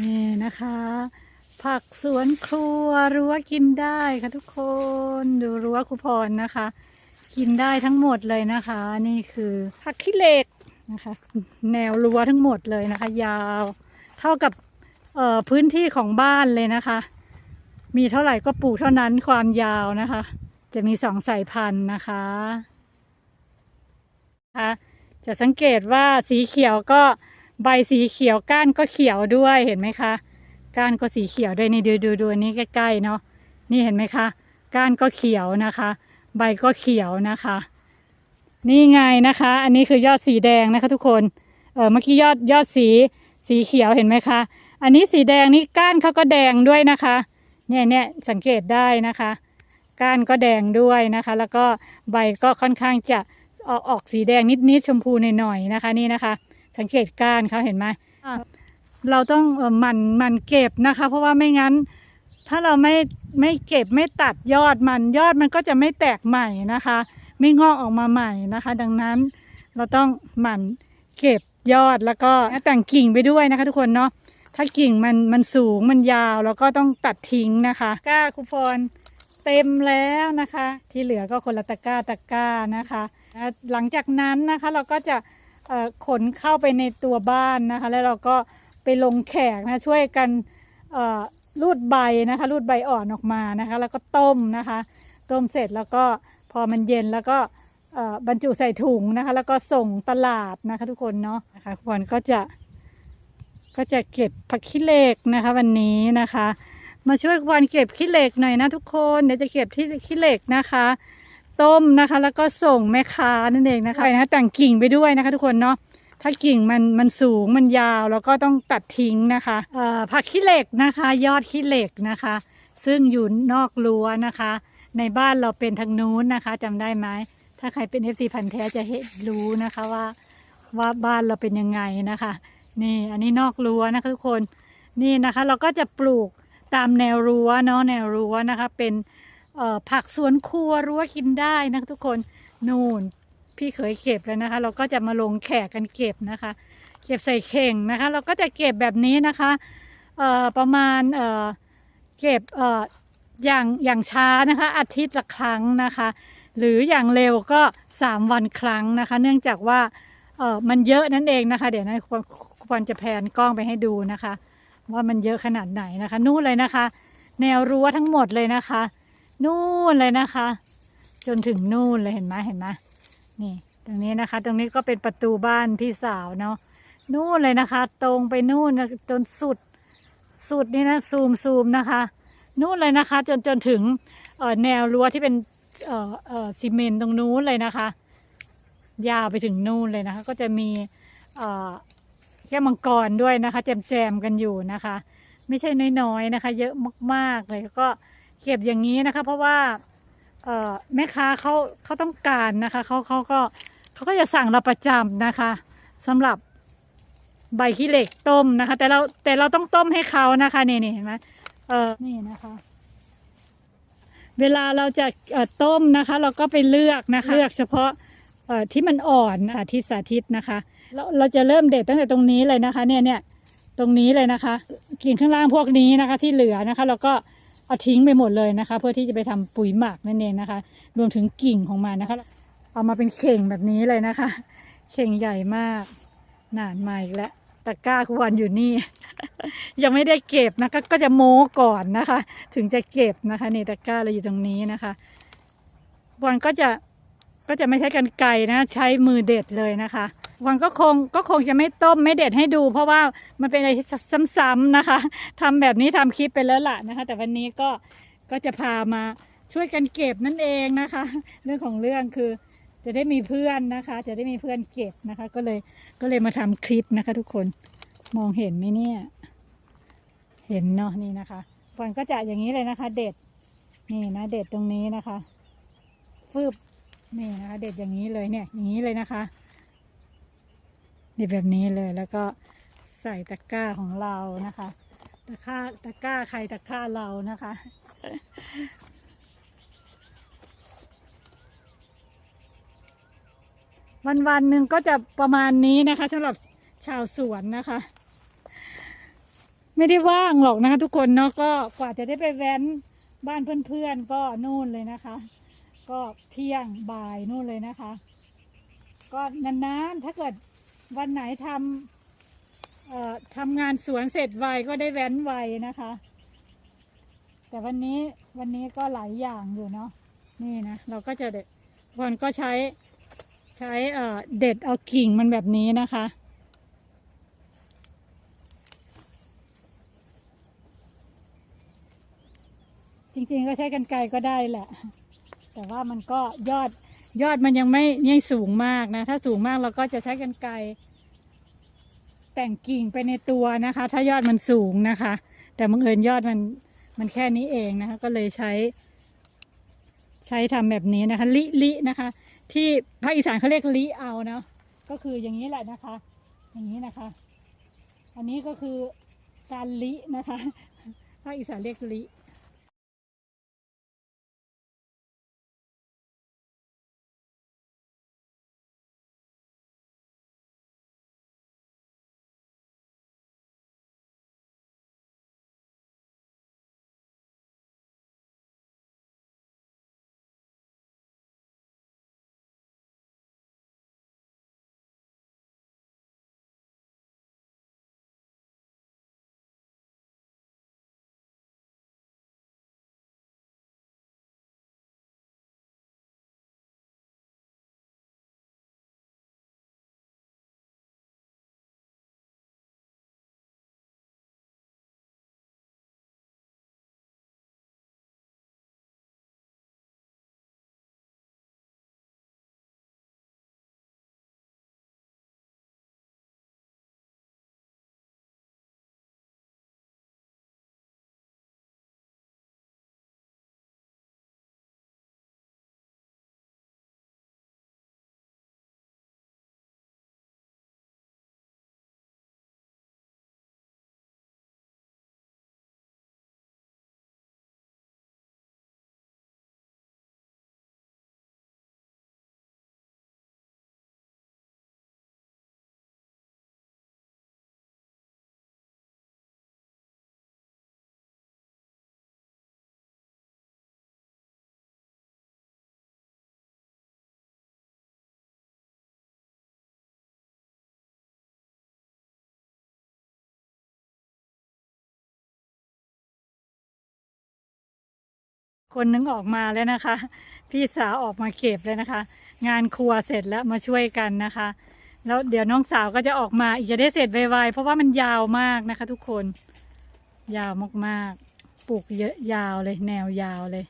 นี่นะคะ ผักสวนครัวรั้วกินได้ค่ะทุกคนดูรั้วครูพรนะคะ กินได้ทั้งหมดเลยนะคะ นี่คือผักขี้เหล็กนะคะ แนวรั้วทั้งหมดเลยนะคะ ยาว เท่ากับพื้นที่ของบ้านเลยนะคะ มีเท่าไหร่ก็ปลูกเท่านั้นความยาวนะคะ จะมีสองสายพันธุ์นะคะนะคะจะสังเกตว่าสีเขียวก็ ใบสีเขียวก้านก็เขียวด้วยเห็นไหมคะ ก้านก็สีเขียวด้วยนี่ดูดูดูนนี้ใกล้ๆเนาะนี่เห็นไหมคะก้านก็เขียวนะคะ ใบก็เขียวนะคะ นี่ไงนะคะ อันนี้คือยอดสีแดงนะคะ ทุกคนเออเมื่อกี้ยอดยอดสีสีเขียวเห็นไหมคะ อันนี้สีแดงนี่ก้านเขาก็แดงด้วยนะคะ เนี่ยเนี่ยสังเกตได้นะคะ ก้านก็แดงด้วยนะคะ แล้วก็ใบก็ค่อนข้างจะออกออกสีแดงนิดๆชมพูหน่อยๆนะคะ นี่นะคะ สังเกตก้านเขาเห็นไหมอะเราต้องเออหมันหมันเก็บนะคะ เพราะว่าไม่งั้น ถ้าเราไม่ไม่เก็บไม่ตัดยอดมันยอดมันก็จะไม่แตกใหม่นะคะ ไม่งอกออกมาใหม่นะคะ ดังนั้นเราต้องหมั่นเก็บยอดแล้วก็แต่งกิ่งไปด้วยนะคะ ทุกคนเนาะถ้ากิ่งมันมันสูงมันยาวเราก็ต้องตัดทิ้งนะคะ ก้าคูปอนเต็มแล้วนะคะ ที่เหลือก็คนละตะกร้าตะกร้านะคะอะหลังจากนั้นนะคะเราก็จะเอ่อ ขนเข้าไปในตัวบ้านนะคะ แล้วเราก็ไปลงแขกนะช่วยกันรูดใบนะคะรูดใบอ่อนออกมานะคะ แล้วก็ต้มนะคะ ต้มเสร็จแล้วก็พอมันเย็นแล้วก็บรรจุใส่ถุงนะคะ แล้วก็ส่งตลาดนะคะทุกคนเนาะนะคะทุกคนก็จะก็จะเก็บผักขี้เหล็กนะคะ วันนี้นะคะ มาช่วยควานเก็บขี้เหล็กหน่อยนะทุกคนเดี๋ยวจะเก็บที่ขี้เหล็กนะคะ ต้มนะคะ แล้วก็ส่งแม่ค้านั่นเองนะคะไปนะแต่งกิ่งไปด้วยนะคะ ทุกคนเนาะถ้ากิ่งมันมันสูงมันยาวแล้วก็ต้องตัดทิ้งนะคะเอ่อผักขี้เหล็กนะคะ ยอดขี้เหล็กนะคะ ซึ่งอยู่นอกรั้วนะคะ ในบ้านเราเป็นทางนู้นนะคะจำได้ไหมถ้าใครเป็น FC พันธุ์แท้จะเห็นรู้นะคะว่าว่าบ้านเราเป็นยังไงนะคะ นี่อันนี้นอกรั้วนะคะทุกคนนี่นะคะ เราก็จะปลูกตามแนวรั้วเนาะแนวรั้วนะคะ เป็นเอ่อ ผักสวนครัวรั้วกินได้นะทุกคนนู่นพี่เคยเก็บแล้วนะคะ เราก็จะมาลงแขกกันเก็บนะคะ เก็บใส่เข่งนะคะ เราก็จะเก็บแบบนี้นะคะเอ่อประมาณเอ่อเก็บเอ่ออย่างอย่างช้านะคะ อาทิตย์ละครั้งนะคะ หรืออย่างเร็วก็ 3 วันครั้งนะคะ เนื่องจากว่าเออมันเยอะนั่นเองนะคะ เดี๋ยวนะควรควรจะแพนกล้องไปให้ดูนะคะ ว่ามันเยอะขนาดไหนนะคะ นู่นเลยนะคะ แนวรั้วทั้งหมดเลยนะคะ นู่นเลยนะคะ จนถึงนู่นเลยเห็นไหมเห็นไหมนี่ตรงนี้นะคะ ตรงนี้ก็เป็นประตูบ้านพี่สาวเนาะนู่นเลยนะคะ ตรงไปนู่นจนสุดสุดนี่นะซูมซูมนะคะ นู่นเลยนะคะ จนจนถึงเอ่อแนวรั้วที่เป็นเอ่อเอ่อซีเมนต์ตรงนู้นเลยนะคะ ยาวไปถึงนู่นเลยนะคะ ก็จะมีเอ่อแก้วมังกรด้วยนะคะ แจมแจมกันอยู่นะคะ ไม่ใช่น้อยๆนะคะ เยอะมากๆเลยก็ เก็บอย่างนี้นะคะ เพราะว่าเอ่อแม่ค้าเขาเขาต้องการนะคะเขาเขาก็เขาก็จะสั่งเราประจำนะคะสำหรับใบขี้เหล็กต้มนะคะ แต่เราแต่เราต้องต้มให้เขานะคะนี่นี่เห็นไหมเออนี่นะคะ เวลาเราจะเอ่อต้มนะคะ เราก็ไปเลือกนะคะ เลือกเฉพาะเอ่อที่มันอ่อนสาธิตสาธิตนะคะเราเราจะเริ่มเด็ดตั้งแต่ตรงนี้เลยนะคะ เนี่ยเนี่ยตรงนี้เลยนะคะ กิ่งข้างล่างพวกนี้นะคะ ที่เหลือนะคะ เราก็ เอาทิ้งไปหมดเลยนะคะ เพื่อที่จะไปทำปุ๋ยหมักนั่นเองนะคะ รวมถึงกิ่งของมันนะคะ เอามาเป็นเข่งแบบนี้เลยนะคะ เข่งใหญ่มากนานมาอีกแล้วตะกร้าคุวรอยู่นี่ ยังไม่ได้เก็บนะคะ ก็จะโม้ก่อนนะคะ ถึงจะเก็บนะคะนี่ตะกร้าเราอยู่ตรงนี้นะคะบอลก็จะก็จะไม่ใช้กันไกรนะ ใช้มือเด็ดเลยนะคะ วันก็คงก็คงจะไม่ต้มไม่เด็ดให้ดู เพราะว่ามันเป็นอะไรซ้ำๆนะคะทำแบบนี้ทำคลิปไปแล้วล่ะนะคะ แต่วันนี้ก็ก็จะพามาช่วยกันเก็บนั่นเองนะคะ เรื่องของเรื่องคือจะได้มีเพื่อนนะคะ จะได้มีเพื่อนเก็บนะคะ ก็เลยก็เลยมาทำคลิปนะคะ ทุกคนมองเห็นไหมเนี่ย เห็นเนาะนี่นะคะปอนก็จะอย่างนี้เลยนะคะ เด็ดนี่นะเด็ดตรงนี้นะคะฟืบนี่นะคะ เด็ดอย่างนี้เลยเนี่ย อย่างนี้เลยนะคะ นี่แบบนี้เลยแล้วก็ใส่ตะกร้าของเรานะคะ ตะกร้าตะกร้าใครตะกร้าเรานะคะ วันวันหนึ่งก็จะประมาณนี้นะคะสำหรับชาวสวนนะคะ ไมไม่ได้ว่างหรอกนะคะ ทุกคนเนาะก็กว่าจะได้ไปแว้นบ้านเพื่อนๆก็นู่นเลยนะคะ ก็เที่ยงบ่ายนู่นเลยนะคะ ก็นานๆถ้าเกิด วันไหนทำเอ่อทำงานสวนเสร็จไวก็ได้แว้นไวนะคะ แต่วันนี้วันนี้ก็หลายอย่างอยู่เนาะนี่นะเราก็จะเด็ดคนก็ใช้ใช้เอ่อเด็ดเอากิ่งมันแบบนี้นะคะจริงๆก็ใช้กันไกรก็ได้แหละ แต่ว่ามันก็ยอด ยอดมันยังไม่ยังสูงมากนะ ถ้าสูงมากเราก็จะใช้กันไกรแต่งกิ่งไปในตัวนะคะ ถ้ายอดมันสูงนะคะ แต่บังเอิญยอดมันมันแค่นี้เองนะคะ ก็เลยใช้ ใช้ทำแบบนี้นะคะ ลิลินะคะ ที่ภาคอีสานเขาเรียกลิเอาเนาะก็คืออย่างนี้แหละนะคะ อย่างนี้นะคะ อันนี้ก็คือการลินะคะภาคอีสานเรียกลิ คนนึงออกมาแล้วนะคะ พี่สาวออกมาเก็บเลยนะคะ งานครัวเสร็จแล้วมาช่วยกันนะคะ แล้วเดี๋ยวน้องสาวก็จะออกมาอีกจะได้เสร็จไวๆเพราะว่ามันยาวมากนะคะ ทุกคน ยาวมากๆปลูกเยอะยาวเลย แนวยาวเลย